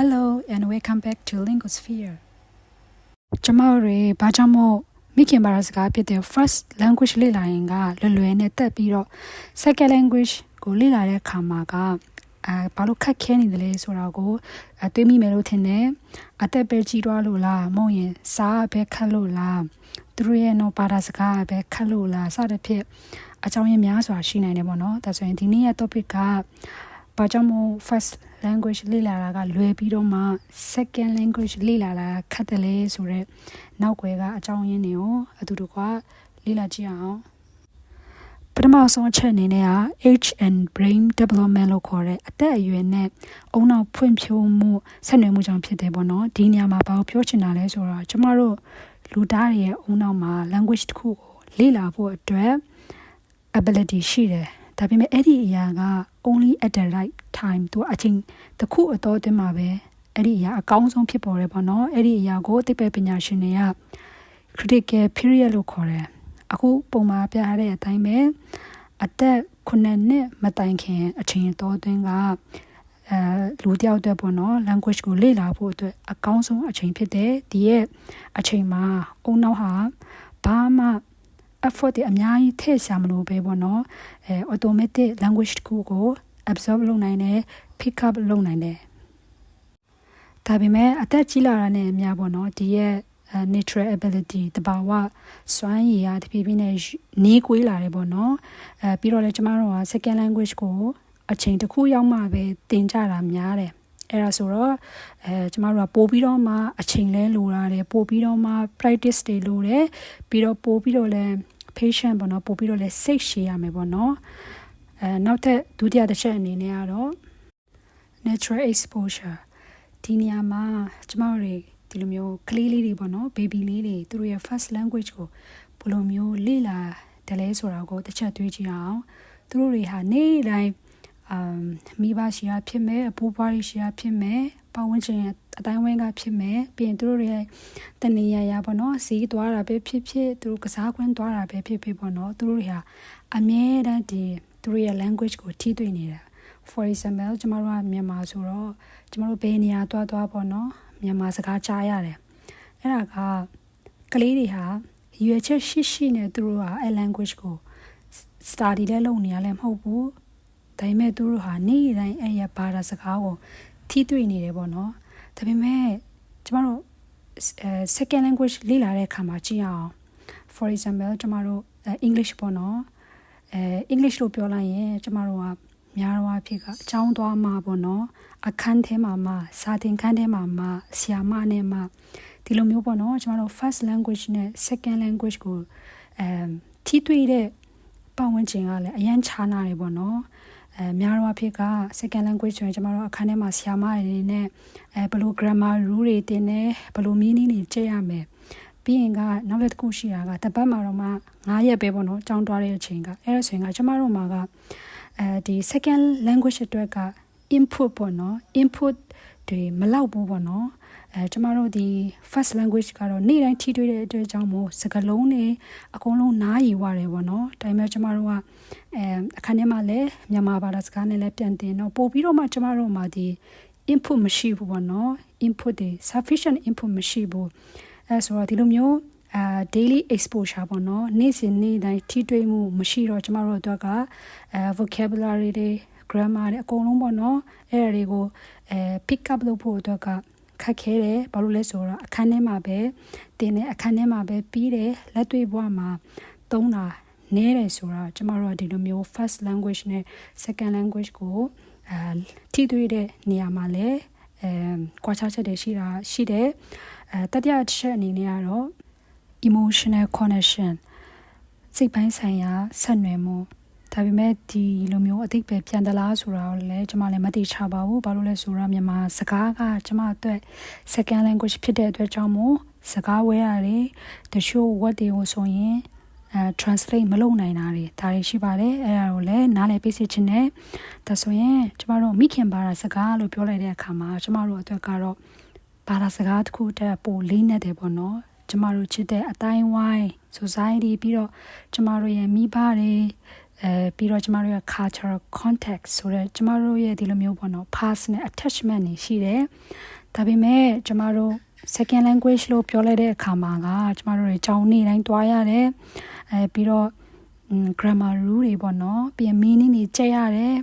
Hello and welcome back to Lingosphere ကျမတို့ဘာကြောင့်မို့မိခင်ဘာသာစကားဖြစ်တဲ့ first language လေ့လာရင်ကလွယ်လွယ်နဲ့တက်ပြီးတော့ second language ကိုလေ့လာတဲ့အခါမှာကအဲဘာလို့ခက်ခဲနေတယ်လဲဆိုတာကိုအတွေးမိမယ်လို့ထင်တယ်အသက်ပဲကြီးသွားလို့လားမဟုတ်ရင်စားပဲခက်လို့လားသူတို့ရဲ့တော့ဘာသာစကားပဲခက်လို့လားစသဖြင့်အကြောင်းရင်းများစွာရှိနိုင်တယ်ပေါ့နော်ဒါဆိုရင်ဒီနေ့ရဲ့ topic ကဘာကြောင့်မို့ first language လေ့လာတာကလွယ်ပြီးတော့မှ second language လေ့လာတာခက်တယ်လေဆိုတော့နောက်ွယ်ကအကြောင်းရင်းတွေကိုအတူတူကလေ့လာကြည့်အောင်ပထမဆုံးအချက်အနေနဲ့က age and brain development လို့ခေါ်တဲ့အသက်အရွယ်နဲ့အုံနောက်ဖွံ့ဖြိုးမှုဆက်နွယ်မှုကြောင့်ဖြစ်တယ်ပေါ့နော်ဒီနေရာမှာဘာကိုပြောချင်တာလဲဆိုတော့ကျမတို့လူသားတွေရဲ့အုံနောက်မှာ language တစ်ခုကိုလေ့လာဖို့အတွက် ability ရှိတယ် ဒါပေမဲ့အဲ့ဒီအရာက only at the right time သူအချိန်တစ်ခုအတော်တင်မှာပဲအဲ့ဒီအရာအကောင်းဆုံးဖြစ်ပေါ်တယ်ပေါ့နော်အဲ့ဒီအရာကိုသိပ္ပံပညာရှင်တွေက critical period လို့ခေါ်တယ်အခုပုံမှာပြရတဲ့အတိုင်းပဲအသက်9နှစ်မတိုင်ခင်အချိန်တော်တွင်းကအဲလူတယောက်အတွက်ပေါ့နော် language ကိုလေ့လာဖို့အတွက်အကောင်းဆုံးအချိန်ဖြစ်တယ်ဒီရဲ့အချိန်မှာအုံနောက်ဟာဘာမှ effort တွေအများကြီးထည့်ရှာမလို့ပဲပေါ့နော်အဲ automatic language တခုကို absorb လုပ်နိုင်တယ် pick up လုပ်နိုင်တယ်ဒါပေမဲ့အသက်ကြီးလာတာနဲ့အများပေါ့နော်ဒီရဲ့ natural ability တဘာဝစွမ်းရည်ရတဖြည်းဖြည်းနဲ့နေကွေးလာတယ်ပေါ့နော်အဲပြီးတော့လည်းကျမတို့က second language ကိုအချိန်တစ်ခုရောက်မှပဲသင်ကြတာများတယ် အဲ့ဒါဆိုတော့အဲကျမတို့ကပို့ပြီးတော့မှအချိန်လဲလိုရတယ်ပို့ပြီးတော့မှ practice တွေလိုတယ်ပြီးတော့ပို့ပြီးတော့လဲ patient ပေါ့နော်ပို့ပြီးတော့လဲစိတ်ရှည်ရမယ်ပေါ့နော်အဲနောက်ထပ်ဒုတိယတစ်ချက်အနေနဲ့ကတော့ natural exposure ဒီနေရာမှာကျမတို့တွေဒီလိုမျိုးကလေးလေးတွေပေါ့နော် baby လေးတွေသူတို့ရဲ့ first language ကိုဘယ်လိုမျိုးလေ့လာတယ်လဲဆိုတာကိုတစ်ချက်တွေးကြည့်အောင်သူတို့တွေဟာနေ့တိုင်း အမ်မိဘရှိရာဖြစ်မယ်အဖိုးဘွားရှိရာဖြစ်မယ်ပတ်ဝန်းကျင်အတိုင်းဝိုင်းကဖြစ်မယ်ပြီးရင်သူတို့ရဲ့တနေရရပေါ့နော်စီးသွားတာပဲဖြစ်ဖြစ်သူတို့ကစားကွင်းသွားတာပဲဖြစ်ဖြစ်ပေါ့နော်သူတို့တွေဟာအမြဲတမ်းဒီသူတို့ရဲ့ language ကိုထိတွေ့နေတာ for example ကျမတို့ကမြန်မာဆိုတော့ကျမတို့ဘယ်နေရာသွားသွားပေါ့နော်မြန်မာစကားကြားရတယ်အဲ့ဒါကကလေးတွေဟာရွယ်ချက်ရှိရှိနဲ့သူတို့ဟာအဲ language ကို study လဲလုပ်နေရလဲမဟုတ်ဘူး ဒါပေမဲ့သူတို့ဟာနေ့တိုင်းအဲ့ရဘာသာစကားကိုထိတွေ့နေတယ်ပေါ့နော်ဒါပေမဲ့ကျမတို့အဲ second language လေ့လာတဲ့အခါမှာကြည့်အောင် for example ကျမတို့ English ပေါ့နော်အဲ English လို့ပြောလိုက်ရင်ကျမတို့ကများတော့အဖြစ်ကအကြောင်းသွားမှာပေါ့နော်အခန်းထဲမှာမှစာသင်ခန်းထဲမှာမှဆရာမနဲ့မှဒီလိုမျိုးပေါ့နော်ကျမတို့ first language နဲ့ second language ကိုအဲထိတွေ့တဲ့ပတ်ဝန်းကျင်ကလည်းအရန်ခြားနာတယ်ပေါ့နော် အဲများတော့အဖြစ်က second language ဆိုရင်ကျမတို့အခန်းထဲမှာဆရာမတွေနဲ့အဲဘယ်လို grammar rule တွေတင်နေဘယ်လို meaning တွေကြည့်ရမယ်ပြီးရင်ကနောက်တစ်ခုရှိတာကတပတ်မှာတော့မှ9ရက်ပဲပေါ့နော်ကြောင်းသွားတဲ့အချိန်ကအဲ့ဒါဆိုရင်ကကျမတို့မှာကအဲဒီ second language အတွက်က input ပေါ့နော် input တွေမလောက်ဘူးပေါ့နော် အဲကျမတို့ဒီ first language ကတော့နေ့တိုင်းထိတွေ့တဲ့အတွက်ကြောင့်မို့စကားလုံးတွေအကုန်လုံးနားရည်ရတယ်ပေါ့နော်ဒါပေမဲ့ကျမတို့ကအဲအခန်းထဲမှာလည်းမြန်မာဘာသာစကားနဲ့လည်းပြန်တင်တော့ပို့ပြီးတော့မှကျမတို့မှာဒီ input မရှိဘူးပေါ့နော် input တွေ sufficient input မရှိဘူးအဲဆိုတော့ဒီလိုမျိုးအာ daily exposure ပေါ့နော်နေ့စဉ်နေ့တိုင်းထိတွေ့မှုမရှိတော့ကျမတို့အတွက်ကအဲ vocabulary တွေ grammar တွေအကုန်လုံးပေါ့နော်အဲ့ဒါတွေကိုအဲ pick up လုပ်ဖို့အတွက်က ခက်ခဲတယ်ဘာလို့လဲဆိုတော့အခန်းထဲမှာပဲတင်တဲ့အခန်းထဲမှာပဲပြီးတယ်လက်တွေ့ဘဝမှာသုံးတာနဲတယ်ဆိုတော့ကျမတို့ကဒီလိုမျိုး first language နဲ့ second language ကိုအဲထိတွေ့တဲ့နေရာမှာလည်းအဲကွာခြားချက်တွေရှိတာရှိတယ်အဲတတိယတစ်ချက်အနေနဲ့ကတော့ emotional connection စိတ်ပိုင်းဆိုင်ရာဆက်နွယ်မှု ဒါပေမဲ့ဒီလိုမျိုးအသိပဲပြန်တလားဆိုတာကိုလည်းကျွန်မလည်းမသိချပါဘူးဘာလို့လဲဆိုတော့မြန်မာစကားကကျွန်မအတွက် second language ဖြစ်တဲ့အတွက်ကြောင့်မို့စကားဝဲရတယ်တချို့ word တွေကိုဆိုရင်အဲ translate မလုပ်နိုင်တာတွေဒါတွေရှိပါတယ်အဲ့ဒါကိုလည်းနားလည်ပေးစီခြင်းနဲ့ဒါဆိုရင်ကျမတို့မိခင်ဘာသာစကားလို့ပြောလိုက်တဲ့အခါမှာကျမတို့အတွက်ကတော့ဘာသာစကားတစ်ခုတည်းပိုလေးနေတယ်ပေါ့နော်ကျမတို့ချစ်တဲ့အတိုင်းဝိုင်း society ပြီးတော့ကျမတို့ရဲ့မိဘတွေ အဲပြီးတော့ကျမတို့ရဲ့ cultural context ဆိုတဲ့ကျမတို့ရဲ့ဒီလိုမျိုးပေါ့နော် personal attachment တွေရှိတယ်ဒါပေမဲ့ကျမတို့ second language လို့ပြောလိုက်တဲ့အခါမှာကကျမတို့တွေကြောင်းနေတိုင်းတွားရတယ်အဲပြီးတော့ grammar rule တွေပေါ့နော်ပြီးရင် meaning တွေကြက်ရတယ်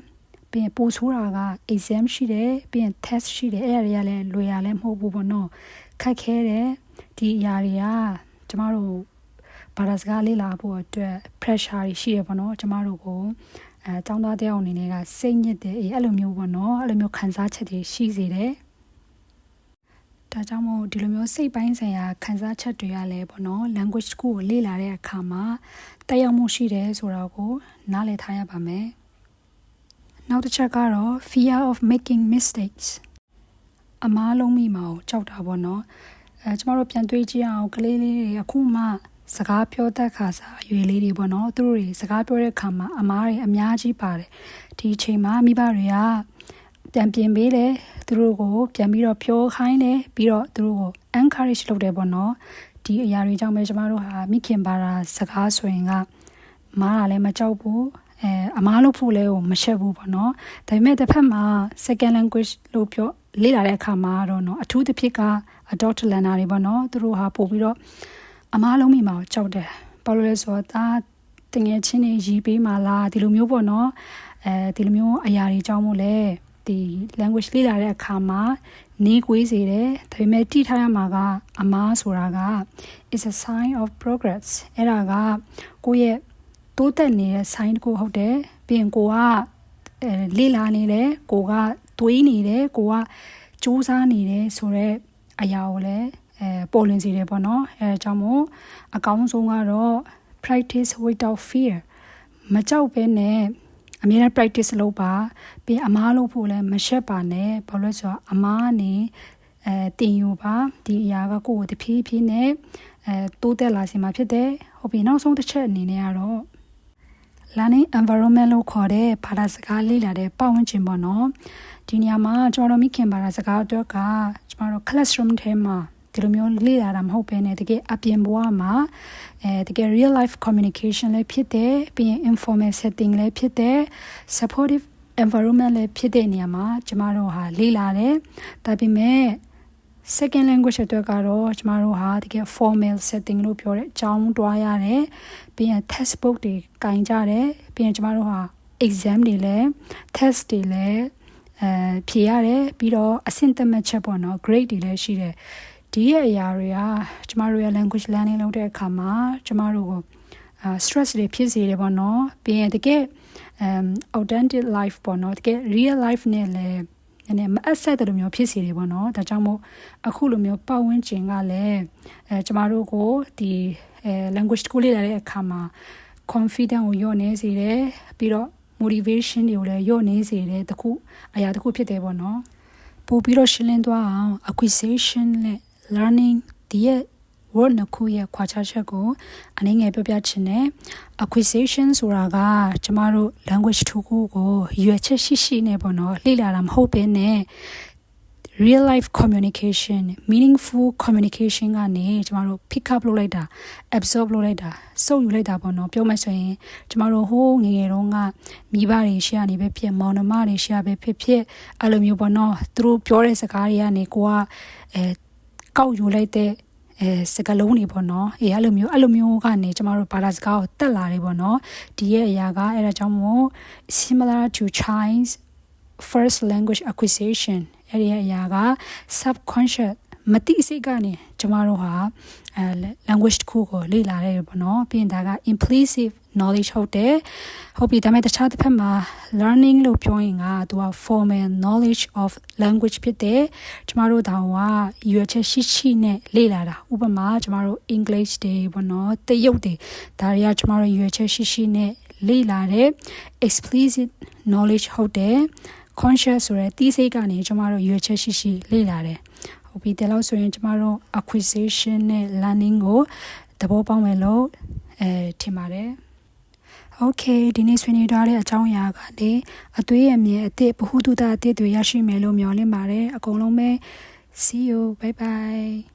ပြီးရင်ပို့ဆိုးတာက exam ရှိတယ်ပြီးရင် test ရှိတယ်အဲ့ဒါတွေကလည်းလွယ်ရလဲမဟုတ်ဘူးပေါ့နော်ခက်ခဲတယ်ဒီအရာတွေကကျမတို့ ဘာသာစကားလေ့လာဖို့အတွက် pressure တွေရှိရပေါ့နော်ကျမတို့ကိုအဲចောင်းသားတယောက်အနေနဲ့ကစိတ်ညစ်တယ်အေးအဲ့လိုမျိုးပေါ့နော်အဲ့လိုမျိုးခံစားချက်တွေရှိစေတယ်ဒါကြောင့်မို့ဒီလိုမျိုးစိတ်ပိုင်းဆိုင်ရာခံစားချက်တွေကလည်းပေါ့နော် language ကိုလေ့လာတဲ့အခါမှာတက်ရောက်မှုရှိတယ်ဆိုတာကို နားလည်ထားရပါမယ်နောက်တစ်ချက်ကတော့ fear of making mistakes အမားလုံးမိမှာကိုကြောက်တာပေါ့နော်အဲကျမတို့ပြန်တွေးကြည့်အောင်ကလေးလေးတွေအခုမှ စကားပြောတတ်ခါစားအရွယ်လေးတွေပေါ့နော်သူတို့တွေစကားပြောတဲ့အခါမှာအမားတွေအများကြီးပါတယ်ဒီအချိန်မှာမိဘတွေကပြန်ပြင်ပေးတယ်သူတို့ကိုပြန်ပြီးတော့ပြောခိုင်းတယ်ပြီးတော့သူတို့ကို encourage လုပ်တယ်ပေါ့နော်ဒီအရာတွေကြောင့်ပဲကျမတို့ဟာမိခင်ဘာသာစကားဆိုရင်ကမားတာလည်းမကြောက်ဘူးအဲအမားလို့ဖို့လဲကိုမရှက်ဘူးပေါ့နော်ဒါပေမဲ့တစ်ဖက်မှာ second language လို့ပြောလေ့လာတဲ့အခါမှာတော့เนาะအထူးသဖြင့်က adult learner တွေပေါ့နော်သူတို့ဟာပို့ပြီးတော့ အမားလုံးမိမှာကြောက်တယ်ဘာလို့လဲဆိုတော့ဒါတငယ်ချင်းတွေရီးပေးမှလားဒီလိုမျိုးပေါ့နော်အဲဒီလိုမျိုးအရာတွေကြောင့်မို့လဲဒီ language လေ့လာတဲ့အခါမှာနေကွေးစေတယ်ဒါပေမဲ့တိထားရမှာကအမားဆိုတာက is a sign of progress အဲ့ဒါကကိုယ့်ရဲ့တိုးတက်နေတဲ့ sign တခုဟုတ်တယ်ပြီးရင်ကိုကအဲလေ့လာနေတယ်ကိုကတွေးနေတယ်ကိုကစူးစမ်းနေတယ်ဆိုတော့အရာကိုလည်း အဲပေါ်လင်စီတယ်ပေါ့နော်အဲဒါကြောင့်မို့အကောင်းဆုံးကတော့ practice without fear မကြောက်ဘဲနဲ့အမြဲတမ်း practice လုပ်ပါပြီးအမားလုပ်ဖို့လည်းမရှက်ပါနဲ့ဘာလို့လဲဆိုတော့အမားကနေအဲတင်ယူပါဒီအရာကကိုယ့်ကိုတဖြည်းဖြည်းနဲ့အဲတိုးတက်လာစေမှာဖြစ်တယ်ဟုတ်ပြီနောက်ဆုံးတစ်ချက်အနေနဲ့ကတော့ learning environment လို့ခေါ်တဲ့ဘာသာစကားလေ့လာတဲ့ပတ်ဝန်းကျင်ပေါ့နော်ဒီနေရာမှာကျွန်တော်တို့မိခင်ဘာသာစကားအတွက်ကကျွန်တော်တို့ classroom ထဲမှာ ဒီလိုမျိုးလေ့လာတာမဟုတ်ဘဲနဲ့တကယ်အပြင်ဘဝမှာအဲတကယ် real life communication လည်းဖြစ်တယ်ပြီးရင် informal setting လည်းဖြစ်တယ် supportive environment လည်းဖြစ်တဲ့နေရာမှာကျမတို့ဟာလေ့လာတယ်ဒါပေမဲ့ second language အတွက်ကတော့ကျမတို့ဟာတကယ် formal setting လို့ပြောတဲ့အကြောင်းတွားရတယ်ပြီးရင် textbook တွေကင်ကြတယ်ပြီးရင်ကျမတို့ဟာ exam တွေလည်း test တွေလည်းအဲဖြေရတယ်ပြီးတော့အဆင့်သတ်မှတ်ချက်ပေါ့နော် grade တွေလည်းရှိတယ် ဒီရဲ့အရာတွေကကျမတို့ရဲ့ language learning လုပ်တဲ့အခါမှာကျမတို့ကို stress တွေဖြစ်စေတယ်ပေါ့နော်ပြီးရင်တကယ် um authentic life ပေါ့နော်တကယ် real life နဲ့လည်းနည်းနည်းမအပ်ဆက်တဲ့လိုမျိုးဖြစ်စီတယ်ပေါ့နော်ဒါကြောင့်မို့အခုလိုမျိုးပတ်ဝန်းကျင်ကလည်းအဲကျမတို့ကိုဒီအဲ language ကိုလေ့လာတဲ့အခါမှာ confidence ကိုညှော့နေစေတယ်ပြီးတော့ motivation တွေကိုလည်းညှော့နေစေတယ်တခုအရာတခုဖြစ်တယ်ပေါ့နော်ပို့ပြီးတော့ရှင်းလင်းသွားအောင် acquisition နဲ့ learning ဒီရဲ့ word နှစ်ခုရဲ့ခွာခြားချက်ကိုအနည်းငယ်ပြောပြချင်တယ် acquisition ဆိုတာကကျမတို့ language တစ်ခုကိုရွယ်ချက်ရှိရှိနဲ့ပေါ့နော်လေ့လာတာမဟုတ်ဘဲနဲ့ real life communication meaningful communication ကနေကျမတို့ pick up လုပ်လိုက်တာ absorb လုပ်လိုက်တာစုပ်ယူလိုက်တာပေါ့နော်ပြောမှဆိုရင်ကျမတို့ဟိုးငငယ်တုန်းကမိဘတွေရှေ့ကနေပဲဖြစ်မောင်နှမတွေရှေ့ပဲဖြစ်ဖြစ်အဲ့လိုမျိုးပေါ့နော်သူတို့ပြောတဲ့စကားတွေကနေကိုကအဲ ကောက်ယူလိုက်တဲ့အဲစကလုံးတွေပေါ့နော်အေးအဲ့လိုမျိုးအဲ့လိုမျိုးကနေကျမတို့ဘာသာစကားကိုတက်လာတယ်ပေါ့နော်ဒီရဲ့အရာကအဲ့ဒါကြောင့်မို့ similar to Chinese first language acquisition အဲ့ဒီအရာက subconscious မတိစိတ်ကနေကျမတို့ဟာအဲ language တစ်ခုကိုလေ့လာရတယ်ပေါ့နော်ပြီးရင်ဒါက implicit knowledge ဟုတ်တယ်ဟုတ်ပြီဒါပေမဲ့တခြားတစ်ဖက်မှာ learning လို့ပြောရင်ကသူက formal knowledge of language ဖြစ်တယ်ကျမတို့တောင်ကရွယ်ချက်ရှိရှိနဲ့လေ့လာတာဥပမာကျမတို့ English တွေပေါ့နော်တရုတ်တွေဒါတွေကကျမတို့ရွယ်ချက်ရှိရှိနဲ့လေ့လာတဲ့ explicit knowledge ဟုတ်တယ် conscious ဆိုတဲ့တီးစိတ်ကနေကျမတို့ရွေချက်ရှိရှိလေ့လာတယ်ဟုတ်ပြီဒါလို့ဆိုရင်ကျမတို့ acquisition နဲ့ learning ကိုသဘောပေါက်မယ်လို့အဲထင်ပါတယ် Okay ဒီနေ့ဆွေးနွေးထားတဲ့အကြောင်းအရာကလေအသွေးအမြဲအစ်စ်ဘ ഹു တုတအစ်စ်တွေရရှိမယ်လို့မျှော်လင့်ပါတယ်အကုန်လုံးပဲ see you bye bye